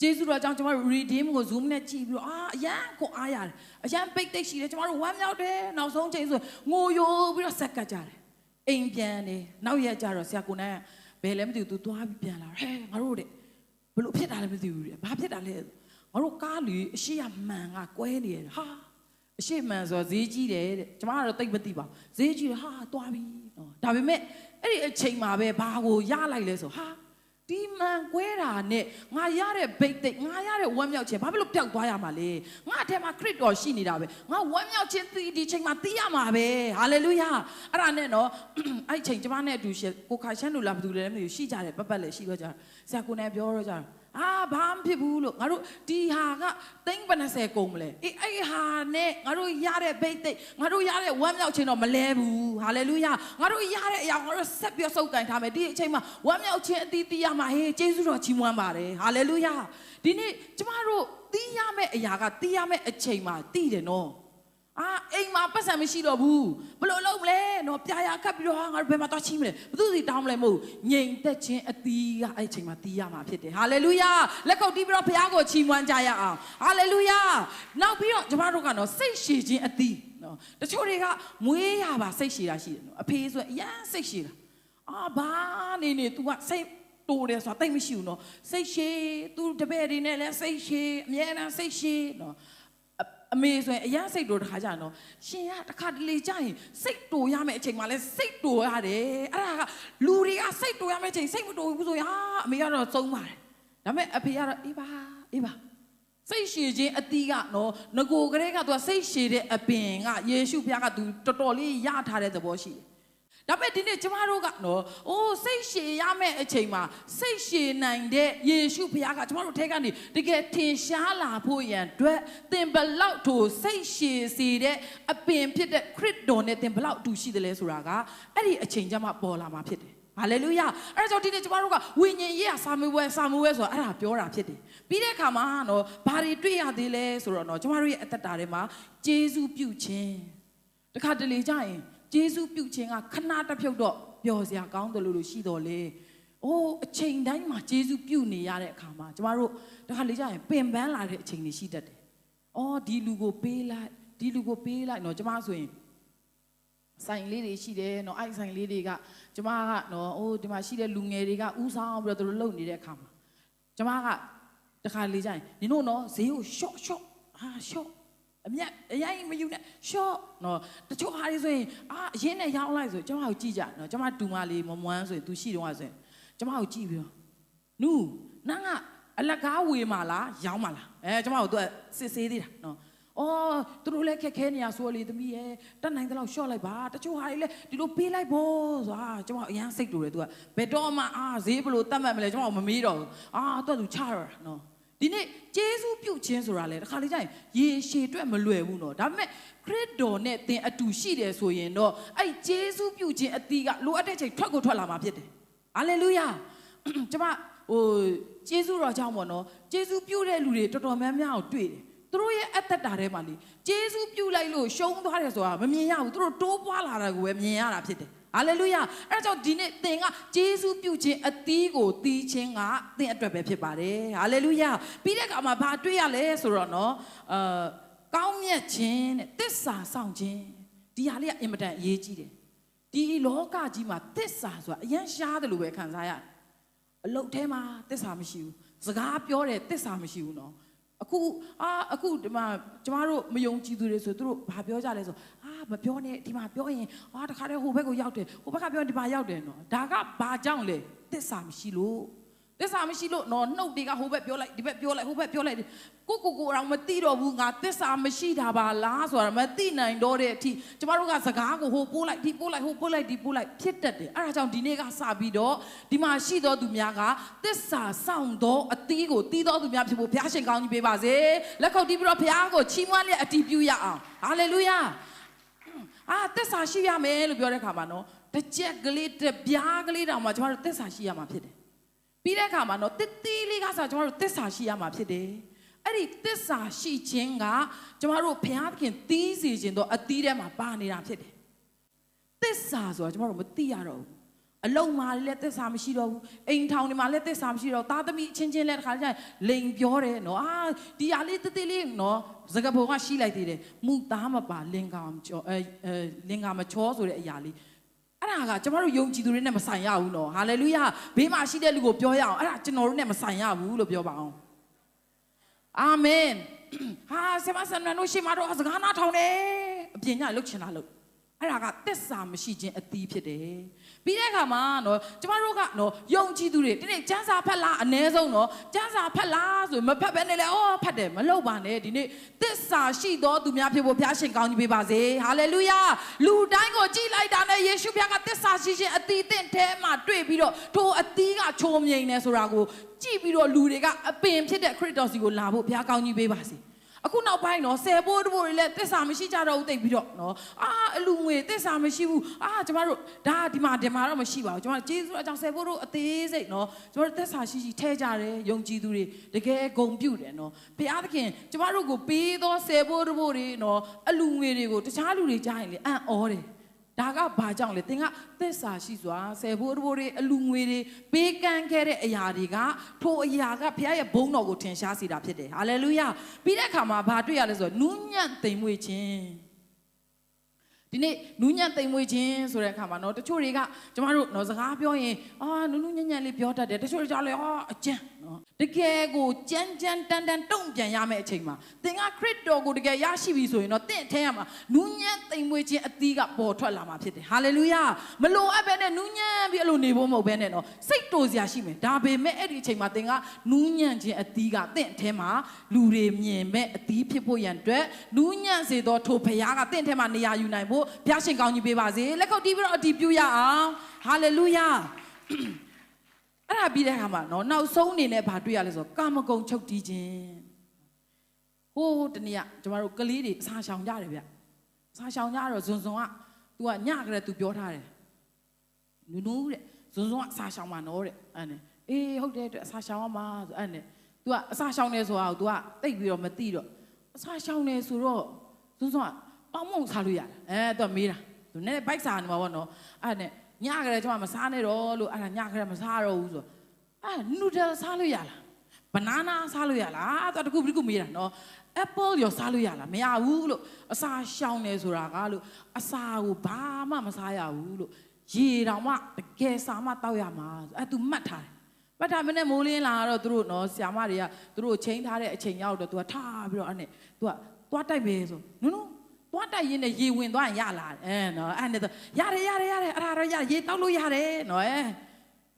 ကျေးဇူးတော်ကြောင့်ကျမတို့ redeem ကို zoom နဲ့ကြည့်ပြီးတော့အာအရန်ကိုအားရတယ်အရန်ပိတ်တိတ်ရှိတယ်ကျမတို့ဝမ်းမြောက်တယ်နောက်ဆုံးချိန်ဆိုငိုယိုပြီးတော့ဆက်ကတ်ကြတယ်အိမ်ပြန်တယ်နောက်ရက်ကျတော့ဆရာကိုနိုင်ကဘယ်လဲမသိဘူး तू သွားပြီးပြန်လာဟဲ့ငါတို့တဲ့ဘလို့ဖြစ်တာလဲမသိဘူးတဲ့ဘာဖြစ်တာလဲငါတို့ကားလီအရှိရမှန်ကကွဲနေတယ်ဟာအရှိမှန်ဆိုတော့ဈေးကြီးတယ်တဲ့ကျမကတော့တိတ်မသိပါဘူးဈေးကြီးတယ်ဟာသွားပြီနော်ဒါပေမဲ့အဲ့ဒီအချိန်မှာပဲဘာကိုရလိုက်လဲဆိုဟာ ဒီမှန်ကွဲတာနဲ့ငါရတဲ့ဘိတ်သိက်ငါရတဲ့ဝမ်းမြောက်ခြင်းဘာဖြစ်လို့ပျောက်သွားရမှာလဲငါအထက်မှာခရစ်တော်ရှိနေတာပဲငါဝမ်းမြောက်ခြင်းဒီဒီချိန်မှာသိရမှာပဲဟာလေလုယာအဲ့ဒါနဲ့နော်အဲ့ချိန်ကျမနဲ့အတူရှိကိုခါရှမ်းလူလားဘာလို့လဲမသိဘူးရှိကြတယ်ပတ်ပတ်လည်းရှိတော့ကြတယ်ဆရာကိုနဲ့ပြောတော့ကြတယ် အာဘာမှဖြစ်ဘူးလို့ငါတို့ဒီဟာကသိန်း50ကုန်မလဲအေးအဲ့ဟာနဲ့ငါတို့ရတဲ့ဘိတ်သိက်ငါတို့ရတဲ့ဝမ်းမြောက်ခြင်းတော့မလဲဘူးဟာလေလုယာငါတို့ရတဲ့အရာကိုငါတို့ဆက်ပြီးစုပ်ကန်ထားမယ်ဒီအချိန်မှာဝမ်းမြောက်ခြင်းအသီးသီးရမှာဟေးကျေးဇူးတော်ချီးမွမ်းပါတယ်ဟာလေလုယာဒီနေ့ကျမတို့တီးရမယ့်အရာကတီးရမယ့်အချိန်မှာတီးတယ်နော် အာအိမ်မှာပတ်စံမရှိတော့ဘူးဘယ်လိုလုပ်မလဲနော်ပြာရခတ်ပြီးတော့ဟာငါတို့ဘယ်မှာသွားချီးမလဲဘသူစီတောင်းမလဲမဟုတ်ဘူးငြိမ်သက်ခြင်းအသီးကအဲ့ဒီအချိန်မှာတီးရမှာဖြစ်တယ်ဟာလေလုယာလက်ခုပ်တီးပြီးတော့ဘုရားကိုချီးမွမ်းကြရအောင်ဟာလေလုယာနောက်ပြီးတော့ကျမတို့ကတော့စိတ်ရှည်ခြင်းအသီးနော်တချို့တွေကမွေးရပါစိတ်ရှည်တာရှိတယ်နော်အဖေဆိုရင်အရန်စိတ်ရှည်တာအာဘာနေနေ तू ကစိတ်တိုးတယ်ဆိုတာတိတ်မရှိဘူးနော်စိတ်ရှည် तू တပည့်တွေနဲ့လည်းစိတ်ရှည်အမြဲတမ်းစိတ်ရှည်နော် အအမေဆိုရင်အရင်စိတ်တူတခါကြတော့ရှင်ကတခါတလေကြာရင်စိတ်တူရမယ့်အချိန်မှလဲစိတ်တူရတယ်အဲ့ဒါကလူတွေကစိတ်တူရမယ့်အချိန်စိတ်မတူဘူးဆိုရင်ဟာအမေကတော့သုံးပါတယ်ဒါပေမဲ့အဖေကတော့အေးပါအေးပါစိတ်ရှည်ခြင်းအတီးကနော်ငကိုကလေးကသူကစိတ်ရှည်တဲ့အပင်ကယေရှုဖခင်ကသူတော်တော်လေးရထားတဲ့သဘောရှိတယ် ဒါပေမဲ့ဒီနေ့ကျမတို့ကနော်အိုးစိတ်ရှည်ရမယ့်အချိန်မှာစိတ်ရှည်နိုင်တဲ့ယေရှုဖခင်ကကျမတို့ထဲကနေတကယ်ထင်ရှားလာဖို့ရန်အတွက်သင်ဘလောက်ထိုစိတ်ရှည်စေတဲ့အပင်ဖြစ်တဲ့ခရစ်တော်နဲ့သင်ဘလောက်အတူရှိတယ်လဲဆိုတာကအဲ့ဒီအချိန်ကျမှပေါ်လာမှာဖြစ်တယ်ဟာလေလုယာအဲ့ဒါကြောင့်ဒီနေ့ကျမတို့ကဝိညာဉ်ရေးရစာမေးပွဲစာမေးပွဲဆိုတာအဲ့ဒါပြောတာဖြစ်တယ်ပြီးတဲ့အခါမှာနော်ဘာတွေတွေ့ရသေးလဲဆိုတော့နော်ကျမတို့ရဲ့အသက်တာထဲမှာဂျေဇုပြုခြင်းတခါတလေကြာရင် ဂျေဇုပြုခြင်းကခဏတစ်ဖြုတ်တော့ပျော်စရာကောင်းတယ်လို့လို့ရှိတော်လေအိုးအချိန်တိုင်းမှာဂျေဇုပြုနေရတဲ့အခါမှာကျမတို့တခါလေကြာရင်ပင်ပန်းလာတဲ့အချိန်တွေရှိတတ်တယ်အော်ဒီလူကိုပေးလိုက်ဒီလူကိုပေးလိုက်နော်ကျမဆိုရင်ဆိုင်လေးတွေရှိတယ်နော်အဲ့ဆိုင်လေးတွေကကျမကနော်အိုးဒီမှာရှိတဲ့လူငယ်တွေကဥဆောင်ပြီးတော့သူတို့လုံနေတဲ့အခါမှာကျမကတခါလေးကြရင်နင်တို့နော်ဈေးကို short short ဟာ short အမြတ်အရင်မယူနဲ့ short နော်တချို့ဟာတွေဆိုရင်အာအရင်နဲ့ရောင်းလိုက်ဆိုကျမကိုကြည့်ကြနော်ကျမတူမလေးမမွန်းဆိုရင် तू ရှိတော့ဆိုရင်ကျမကိုကြည့်ပြီးတော့နူနန်းကအလကားဝေမာလားရောင်းမာလားအဲကျမကို तू စစ်ဆေးသေးတာနော်အော်သူတို့လည်းခက်ခဲနေရဆိုလေသမီးရဲ့တက်နိုင်တဲ့လောက်ရှော့လိုက်ပါတချို့ဟာတွေလည်းဒီလိုပေးလိုက်ဖို့ဆိုတာကျွန်မအရန်စိတ်တူတယ်သူကဘယ်တော့မှအာဈေးဘလို့တတ်မှတ်မလဲကျွန်မမမေးတော့ဘူးအာတော့သူချရတာနော် ဒီနေ့ဂျေဇုပြုတ်ခြင်းဆိုတာလေတစ်ခါလေကြာရင်ရေရှည်အတွက်မလွယ်ဘူးနော်ဒါပေမဲ့ခရစ်တော်နဲ့သင်အတူရှိတယ်ဆိုရင်တော့အဲ့ဂျေဇုပြုတ်ခြင်းအတီးကလိုအပ်တဲ့ချိန်ထွက်ကိုထွက်လာမှာဖြစ်တယ်ဟာလေလုယာကျွန်မဟိုဂျေဇုတော်ကြောင့်ပေါ့နော်ဂျေဇုပြုတ်တဲ့လူတွေတော်တော်များများကိုတွေ့တယ်သူတို့ရဲ့အသက်တာထဲမှာလေဂျေဇုပြုတ်လိုက်လို့ရှုံးသွားတယ်ဆိုတာမမြင်ရဘူးသူတို့တိုးပွားလာတာကိုပဲမြင်ရတာဖြစ်တယ် ဟာလေလုယာအဲဒါကြောင့်ဒီနေ့သင်ကဂျေဇုပြုတ်ခြင်းအသီးကိုတီးခြင်းကသင်အတွက်ပဲဖြစ်ပါတယ်ဟာလေလုယာပြီးတဲ့အခါမှာဘာတွေ့ရလဲဆိုတော့နော်အာကောင်းမြတ်ခြင်းတဲ့တစ္ဆာဆောင်ခြင်းဒီဟာလေးကအင်မတန်အရေးကြီးတယ်ဒီလောကကြီးမှာတစ္ဆာဆိုတာအရန်ရှားတယ်လို့ပဲခံစားရတယ်အလုတ်ထဲမှာတစ္ဆာမရှိဘူးစကားပြောတယ်တစ္ဆာမရှိဘူးနော် အခုအာအခုဒီမှာကျမတို့မယုံကြည်သူတွေဆိုသူတို့ဘာပြောကြလဲဆိုအာမပြောနဲ့ဒီမှာပြောရင်အာတခါတည်းဟိုဘက်ကိုရောက်တယ်ဟိုဘက်ကပြောဒီမှာရောက်တယ်နော်ဒါကဘာကြောင့်လဲတစ္ဆာမရှိလို့ တစ္ဆာမရှိလို့နော်နှုတ်တွေကဟိုဘက်ပြောလိုက်ဒီဘက်ပြောလိုက်ဟိုဘက်ပြောလိုက်ကိုကိုကိုအောင်မသိတော့ဘူးငါတစ္ဆာမရှိတာပါလားဆိုတာမသိနိုင်တော့တဲ့အထိကျမတို့ကစကားကိုဟိုပိုးလိုက်ဒီပိုးလိုက်ဟိုပိုးလိုက်ဒီပိုးလိုက်ဖြစ်တတ်တယ်အဲ့ဒါကြောင့်ဒီနေ့ကစပြီးတော့ဒီမှာရှိတော်သူများကတစ္ဆာဆောင်တော့အသီးကိုတီးတော်သူများဖြစ်ဖို့ဘုရားရှင်ကောင်းကြီးပေးပါစေလက်ခုပ်တီးပြီးတော့ဘုရားကိုချီးမွမ်းလျက်အတီးပြုရအောင်ဟာလေလုယာအာတစ္ဆာရှိရမယ်လို့ပြောတဲ့ခါမှာနော်တစ်ချက်ကလေးတစ်ပြားကလေးတောင်မှကျမတို့တစ္ဆာရှိရမှာဖြစ်တယ် ပြီးတဲ့အခါမှာတော့တစ်တီးလေးကဆိုကျွန်တော်တို့တစ္ဆာရှိရမှာဖြစ်တယ်အဲ့ဒီတစ္ဆာရှိခြင်းကကျွန်တော်တို့ဘုရားသခင်တီးစီခြင်းတော့အတီးထဲမှာပါနေတာဖြစ်တယ်တစ္ဆာဆိုတာကျွန်တော်တို့မသိရတော့ဘူးအလုံးမာလည်းတစ္ဆာမရှိတော့ဘူးအိမ်ထောင်တွေမှာလည်းတစ္ဆာမရှိတော့ဘူးသားသမီးအချင်းချင်းလည်းတစ်ခါကျရင်လိန်ပြောတယ်နော်အာဒီဟာလေးတတိလေးနော်စကားပုံကရှိလိုက်သေးတယ်မူသားမပါလင်္ကာမချောအဲအဲလင်္ကာမချောဆိုတဲ့အရာလေး အဲ့ဒါကကျမတို့ယုံကြည်သူတွေနဲ့မဆိုင်ရဘူးနော်ဟာလေလုယာဘေးမှာရှိတဲ့လူကိုပြောရအောင်အဲ့ဒါကျွန်တော်တို့နဲ့မဆိုင်ရဘူးလို့ပြောပါအောင်အာမင်ဟာဆမဆန်နတို့ရှိမတော့စကားနာထောင်တယ်အပြင်ညလှုပ်ချင်တာလှုပ်အဲ့ဒါကတစ္ဆာမရှိခြင်းအသီးဖြစ်တယ် ပြီးတဲ့အခါမှာနော်ကျမတို့ကနော်ယုံကြည်သူတွေဒီနေ့ကျမ်းစာဖတ်လားအ ਨੇ ဆုံးနော်ကျမ်းစာဖတ်လားဆိုရင်မဖတ်ဘဲနဲ့လေအော်ဖတ်တယ်မလုပ်ပါနဲ့ဒီနေ့တစ္ဆာရှိသောသူများဖြစ်ဖို့ဘုရားရှင်ကောင်းကြီးပေးပါစေဟာလေလုယာလူတိုင်းကိုကြည်လိုက်တာနဲ့ယေရှုဘုရားကတစ္ဆာရှိခြင်းအသီးတင့်ထဲမှာတွေ့ပြီးတော့ထိုအသီးကချုံမြိန်နေဆိုတာကိုကြည်ပြီးတော့လူတွေကအပင်ဖြစ်တဲ့ခရစ်တော်စီကိုလာဖို့ဘုရားကောင်းကြီးပေးပါစေ အခုနောက်ပိုင်းနော်ဆယ်ဘိုးတဘိုးတွေလည်းတစ္ဆာမရှိကြတော့ဘူးတိတ်ပြီးတော့နော်အာအလူငွေတစ္ဆာမရှိဘူးအာကျမတို့ဒါဒီမှာဒီမှာတော့မရှိပါဘူးကျမတို့ကျေးဇူးအကြောင်းဆယ်ဘိုးတို့အသေးစိတ်နော်ကျမတို့တစ္ဆာရှိရှိထဲကြတယ်ယုံကြည်သူတွေတကယ်ဂုံပြုတ်တယ်နော်ဘုရားသခင်ကျမတို့ကိုပေးသောဆယ်ဘိုးတဘိုးတွေနော်အလူငွေတွေကိုတခြားလူတွေကြားရင်လေအံ့ဩတယ် ဒါကဘာကြောင့်လဲသင်ကသစ္စာရှိစွာဆယ်ဘိုးတဘိုးတွေအလူငွေတွေပေးကမ်းခဲ့တဲ့အရာတွေကထိုအရာကဘုရားရဲ့ဘုန်းတော်ကိုထင်ရှားစေတာဖြစ်တယ်ဟာလေလုယာပြီးတဲ့အခါမှာဘာတွေ့ရလဲဆိုတော့နူးညံ့သိမ်မွေ့ခြင်းဒီနေ့နူးညံ့သိမ်မွေ့ခြင်းဆိုတဲ့အခါမှာနော်တချို့တွေကကျမတို့နော်စကားပြောရင်အာနူးနူးညံ့ညံ့လေးပြောတတ်တယ်တချို့တွေကလည်းအာအကျန်း နော်တကယ်ကိုကြမ်းကြမ်းတန်တန်တုံ့ပြန်ရမယ့်အချိန်မှာသင်ကခရစ်တော်ကိုတကယ်ရရှိပြီဆိုရင်တော့တင့်အထဲမှာနူးညံ့သိမ်မွေ့ခြင်းအသီးကပေါ်ထွက်လာမှာဖြစ်တယ်ဟာလေလုယာမလိုအပ်ပဲနဲ့နူးညံ့ပြီးအဲ့လိုနေဖို့မဟုတ်ဘဲနဲ့နော်စိတ်တိုစရာရှိမယ်ဒါပေမဲ့အဲ့ဒီအချိန်မှာသင်ကနူးညံ့ခြင်းအသီးကတင့်အထဲမှာလူတွေမြင်မဲ့အသီးဖြစ်ဖို့ရန်အတွက်နူးညံ့စေသောထိုဘုရားကတင့်အထဲမှာနေရာယူနိုင်ဖို့ဘုရားရှင်ကောင်းကြီးပေးပါစေလက်ခုပ်တီးပြီးတော့အတီးပြုရအောင်ဟာလေလုယာ အဲ့ဒါပြီးတဲ့အခါမှာနော်နောက်ဆုံးအနေနဲ့ဘာတွေ့ရလဲဆိုတော့ကာမဂုဏ်ချုပ်တီးခြင်းဟိုးတနေ့ကကျမတို့ကလေးတွေအစာရှောင်ကြတယ်ဗျအစာရှောင်ကြတော့ဇွန်ဇွန်က तू ကညကလေး तू ပြောထားတယ်နူးနူးတဲ့ဇွန်ဇွန်ကအစာရှောင်မှာနော်တဲ့အဲ့နဲ့အေးဟုတ်တယ်တဲ့အစာရှောင်ရမှာဆိုအဲ့နဲ့ तू ကအစာရှောင်နေဆိုတာကို तू ကတိတ်ပြီးတော့မသိတော့အစာရှောင်နေဆိုတော့ဇွန်ဇွန်ကပေါင်းမုံစားလို့ရတယ်အဲ तू ကမေးတာ तू နဲ့ဘိုက်စားနေမှာပေါ့နော်အဲ့နဲ့ ညခရဲကျွန်မမစားနဲ့တော့လို့အဲ့ဒါညခရဲမစားတော့ဘူးဆိုအဲ့နူဒယ်စားလို့ရလားဘနာနာစားလို့ရလားသူတကူပြီးကူမေးတာနော် apple ရောစားလို့ရလားမရဘူးလို့အစာရှောင်နေဆိုတာကလို့အစာကိုဘာမှမစားရဘူးလို့ရေတောင်မှတကယ်စားမှတောက်ရမှာအဲ့သူမှတ်ထားတယ်ပတ်ထားမနဲ့မိုးလင်းလာတော့သူတို့နော်ဆ iam မတွေကသူတို့ချိန်ထားတဲ့အချိန်ရောက်တော့ तू ကထားပြီးတော့အဲ့နဲ့ तू ကသွားတိုက်မယ်ဆိုနုံနုံ သွားတိုက်ရင်းနဲ့ရေဝင်သွားရင်ရလာတယ်အဲနော်အဲ့နဲ့ तू ရတယ်ရတယ်ရတယ်အဲ့ဒါတော့ရရေတောက်လို့ရတယ်နော်အဲ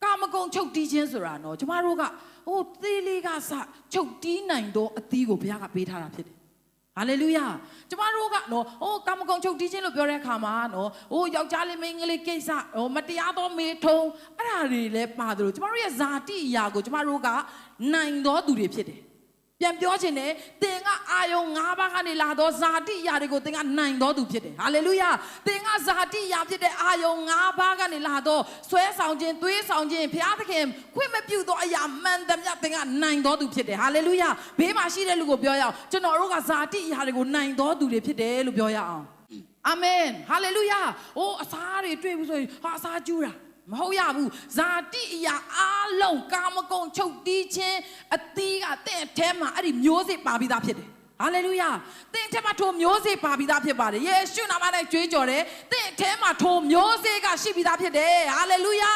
ကာမဂုဏ်ချုပ်တီးခြင်းဆိုတာနော်ကျမတို့ကဟိုသေးလေးကစချုပ်တီးနိုင်တော့အသီးကိုဘုရားကပေးထားတာဖြစ်တယ်။ဟာလေလုယာကျမတို့ကနော်ဟိုကာမဂုဏ်ချုပ်တီးခြင်းလို့ပြောတဲ့အခါမှာနော်ဟိုယောက်ျားလေးမိန်းကလေးကိစ္စဟိုမတရားသောမေထုံအဲ့ဒါတွေလည်းပါတယ်လို့ကျမတို့ရဲ့ဇာတိအရာကိုကျမတို့ကနိုင်သောသူတွေဖြစ်တယ်။ ပြန်ပြောချင်တယ်သင်ကအာယုံ၅ပါးကနေလာသောဇာတိအရာတွေကိုသင်ကနိုင်သောသူဖြစ်တယ်ဟာလေလုယာသင်ကဇာတိအရာဖြစ်တဲ့အာယုံ၅ပါးကနေလာသောဆွဲဆောင်ခြင်းသွေးဆောင်ခြင်းဘုရားသခင်ခွင့်မပြုသောအရာမှန်သမျှသင်ကနိုင်သောသူဖြစ်တယ်ဟာလေလုယာဘေးမှာရှိတဲ့လူကိုပြောရအောင်ကျွန်တော်တို့ကဇာတိအရာတွေကိုနိုင်သောသူတွေဖြစ်တယ်လို့ပြောရအောင်အာမင်ဟာလေလုယာအိုးအစားတွေတွေ့ပြီဆိုရင်ဟာအစားကျူးတာ မဟုတ်ရဘူးဇာတိအရာအလုံးကာမဂုဏ်ချုပ်တီးခြင်းအသီးကတဲ့အဲထဲမှာအဲ့ဒီမျိုးစေ့ပါပြီးသားဖြစ်တယ်ဟာလေလုယာသင်အထဲမှာထိုမျိုးစေ့ပါပြီးသားဖြစ်ပါတယ်ယေရှုနာမနဲ့ကြွေးကြော်တယ်သင်အထဲမှာထိုမျိုးစေ့ကရှိပြီးသားဖြစ်တယ်ဟာလေလုယာ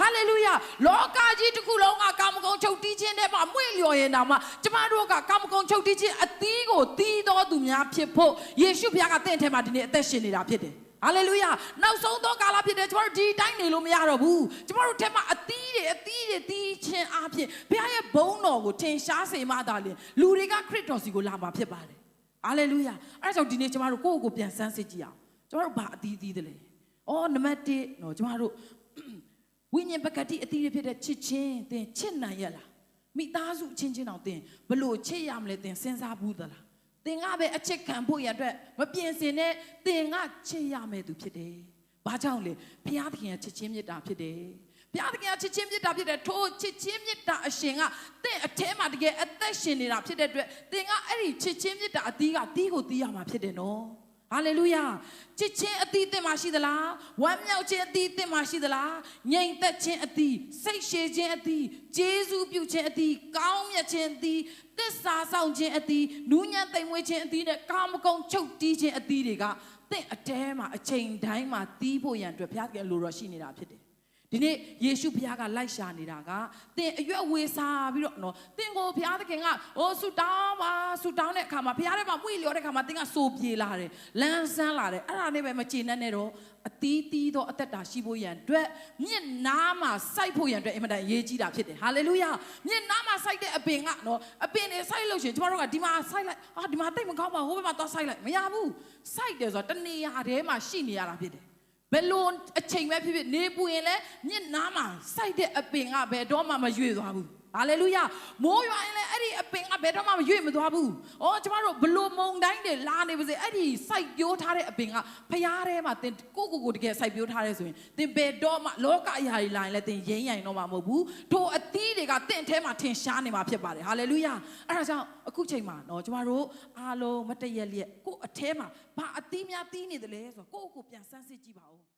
ဟာလေလုယာလောကကြီးတစ်ခုလုံးကကာမဂုဏ်ချုပ်တီးခြင်းထဲမှာမွေ့လျော်ရင်တောင်မှကျမတို့ကကာမဂုဏ်ချုပ်တီးခြင်းအသီးကိုတီးတော်သူများဖြစ်ဖို့ယေရှုဘုရားကသင်အထဲမှာဒီနေ့အသက်ရှင်နေတာဖြစ်တယ် ဟာလေလုယာနောက်ဆုံးသောကာလဖြစ်တယ်ကျမတို့ဒီတိုင်းနေလို့မရတော့ဘူးကျမတို့ထဲမှာအသီးတွေအသီးတွေတီးခြင်းအပြင်ဘုရားရဲ့ဘုန်းတော်ကိုထင်ရှားစေမှသာလျှင်လူတွေကခရစ်တော်စီကိုလာမှာဖြစ်ပါတယ်ဟာလေလုယာအဲဒါကြောင့်ဒီနေ့ကျမတို့ကိုယ့်ကိုယ်ကိုပြန်စမ်းစစ်ကြည့်အောင်ကျမတို့ဘာအသီးသီးတယ်လဲအော်နံပါတ်1နော်ကျမတို့ဝိညာဉ်ပကတိအသီးတွေဖြစ်တဲ့ချစ်ချင်းသင်ချစ်နိုင်ရလားမိသားစုချင်းချင်းအောင်သင်ဘလို့ချစ်ရမလဲသင်စဉ်းစားဘူးသလား သင်ကပဲအချစ်ခံဖို့ရအတွက်မပြင်ဆင်နဲ့သင်ကချစ်ရမယ်သူဖြစ်တယ်။ဘာကြောင့်လဲဘုရားသခင်ရဲ့ချစ်ချင်းမေတ္တာဖြစ်တယ်။ဘုရားသခင်ရဲ့ချစ်ချင်းမေတ္တာဖြစ်တဲ့ထိုချစ်ချင်းမေတ္တာအရှင်ကသင်အထဲမှာတကယ်အသက်ရှင်နေတာဖြစ်တဲ့အတွက်သင်ကအဲ့ဒီချစ်ချင်းမေတ္တာအသီးကတီးကိုတီးရမှာဖြစ်တယ်နော်။ ဟာလေလုယာချစ်ချင်းအသီးသင်မှာရှိသလားဝမ်းမြောက်ခြင်းအသီးသင်မှာရှိသလားငြိမ်သက်ခြင်းအသီးစိတ်ရှည်ခြင်းအသီးဂျေဇူးပြုခြင်းအသီးကောင်းမြတ်ခြင်းအသီးသစ္စာဆောင်ခြင်းအသီးနူးညံ့သိမ်မွေ့ခြင်းအသီးနဲ့ကာမဂုဏ်ချုပ်တီးခြင်းအသီးတွေကသင်အတဲမှာအချိန်တိုင်းမှာတီးဖို့ရန်အတွက်ဘုရားကလိုတော်ရှိနေတာဖြစ်တယ် ဒီနေ့ယေရှုဘုရားကလိုက်ရှာနေတာကသင်အရွက်ဝေစားပြီးတော့နော်သင်ကိုဘုရားသခင်ကအိုးဆူတောင်းပါဆူတောင်းတဲ့အခါမှာဘုရားထဲမှာမွေ့လျော်တဲ့အခါမှာသင်ကစိုးပြေလာတယ်လန်းဆန်းလာတယ်အဲ့ဒါနဲ့ပဲမကျေနပ်နဲ့တော့အသီးသီးသောအသက်တာရှိဖို့ရန်အတွက်မြင့်နားမှာစိုက်ဖို့ရန်အတွက်အင်မတန်အရေးကြီးတာဖြစ်တယ်ဟာလေလုယာမြင့်နားမှာစိုက်တဲ့အပင်ကနော်အပင်တွေစိုက်လို့ရှိရင်ကျမတို့ကဒီမှာစိုက်လိုက်အာဒီမှာတိတ်မကောင်းပါဘူးဟိုဘက်မှာသွားစိုက်လိုက်မရဘူးစိုက်တယ်ဆိုတော့တနေရာထဲမှာရှိနေရတာဖြစ်တယ် ဘယ်လိုအချိန်ပဲဖြစ်ဖြစ်နေပူရင်လည်းမြင့်နားမှာစိုက်တဲ့အပင်ကဘယ်တော့မှမရွေ့သွားဘူး ဟဟာလေလုယာမိုးရွာရင်လည်းအဲ့ဒီအပင်ကဘယ်တော့မှမရွေ့မသွားဘူးဩကျမတို့ဘလို့မုံတိုင်းတွေလာနေပါစေအဲ့ဒီစိုက်ပျိုးထားတဲ့အပင်ကဖျားထဲမှာတင်ကိုကိုကိုတကယ်စိုက်ပျိုးထားရဲဆိုရင်တင်ဘယ်တော့မှလောကအရာတွေလာရင်လည်းတင်ရင်းရိုင်တော့မှာမဟုတ်ဘူးထိုအသီးတွေကတင့်ထဲမှာထင်ရှားနေမှာဖြစ်ပါတယ်ဟာလေလုယာအဲ့ဒါကြောင့်အခုချိန်မှာနော်ကျမတို့အားလုံးမတည့်ရက်လျက်ကို့အထဲမှာဘာအသီးများတီးနေတယ်လဲဆိုတော့ကိုယ့်ကိုယ်ပြန်စမ်းစစ်ကြည့်ပါဦး